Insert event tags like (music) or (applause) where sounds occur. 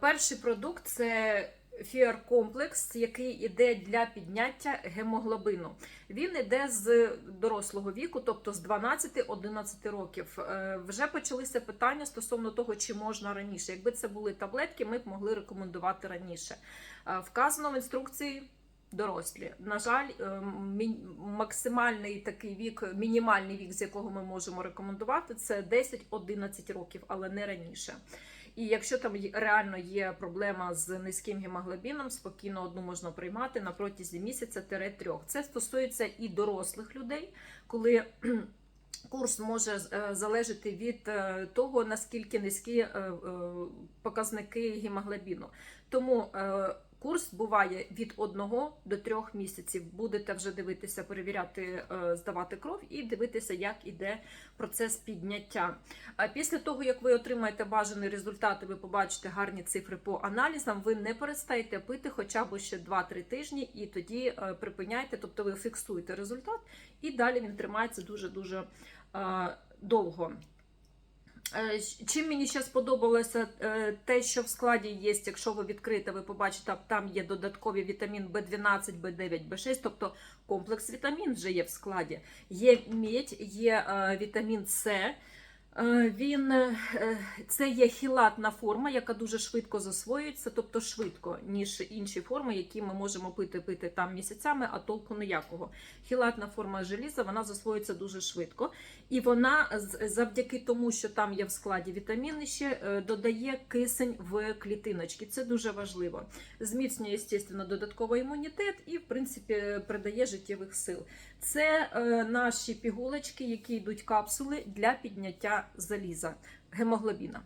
Перший продукт це фіар-комплекс, який іде для підняття гемоглобину. Він іде з дорослого віку, тобто з 12-11 років. Е, Вже почалися питання стосовно того, чи можна раніше. Якби це були таблетки, ми б могли рекомендувати раніше. Е, Вказано в інструкції. Дорослі, на жаль, е, максимальний такий вік, мінімальний вік, з якого ми можемо рекомендувати, це 10-11 років, але не раніше. І якщо там реально є проблема з низьким гемоглобіном, спокійно одну можна приймати на протязі місяця-трьох. Це стосується і дорослих людей, коли (clears throat) курс може е, залежати від е, того, наскільки низькі е, показники гемоглобіну. Тому Курс буває від 1 до 3 місяців. Будете вже дивитися, перевіряти, е, здавати кров і дивитися, як іде процес підняття. Після того, як ви отримаєте бажаний результат, і ви побачите гарні цифри по аналізам, ви не перестаєте пити хоча б ще 2-3 тижні, і тоді е, припиняйте, тобто ви фіксуєте результат, і далі він тримається дуже дуже довго. Е, Чим мені ще сподобалося е, те, що в складі є, якщо ви відкрите, ви побачите, там є додаткові вітамін В12, В9, В6, тобто комплекс вітамін вже є в складі. Є медь, є е, вітамін С. Е, Він е, це є хілатна форма, яка дуже швидко засвоюється, тобто швидко, ніж інші форми, які ми можемо пити пити там місяцями, а толку ніякого. Хілатна форма желіза вона засвоюється дуже швидко, і вона завдяки тому, що там є в складі вітаміни, ще е, додає кисень в клітиночки. Це дуже важливо. Зміцнює, звісно, додатково імунітет і, в принципі, придає життєвих сил. Це наші пігулочки, які йдуть капсули для підняття заліза, гемоглобіна.